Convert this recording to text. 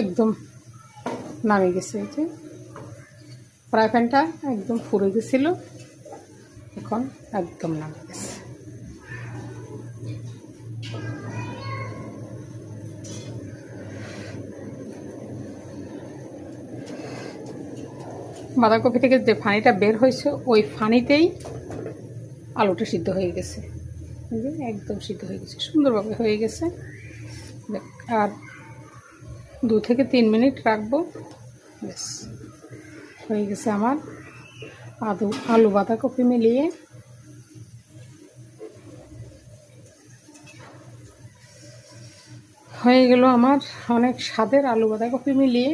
একদম নামে গেছে যে। ফ্রাই প্যানটা একদম পুড়ে গেছিল। এখন একদম নামে গেছে। বাঁধাকপি থেকে যে ফানিটা বের হয়েছে, ওই ফানিতেই আলুটা সিদ্ধ হয়ে গেছে। একদম সিদ্ধ হয়ে গেছে। সুন্দরভাবে হয়ে গেছে। আর দু থেকে তিন মিনিট রাখব। ব্যাস হয়ে গেছে আমার আলু আলু বাঁধাকপি মিলিয়ে। হয়ে গেল আমার অনেক স্বাদের আলু বাঁধাকপি মিলিয়ে।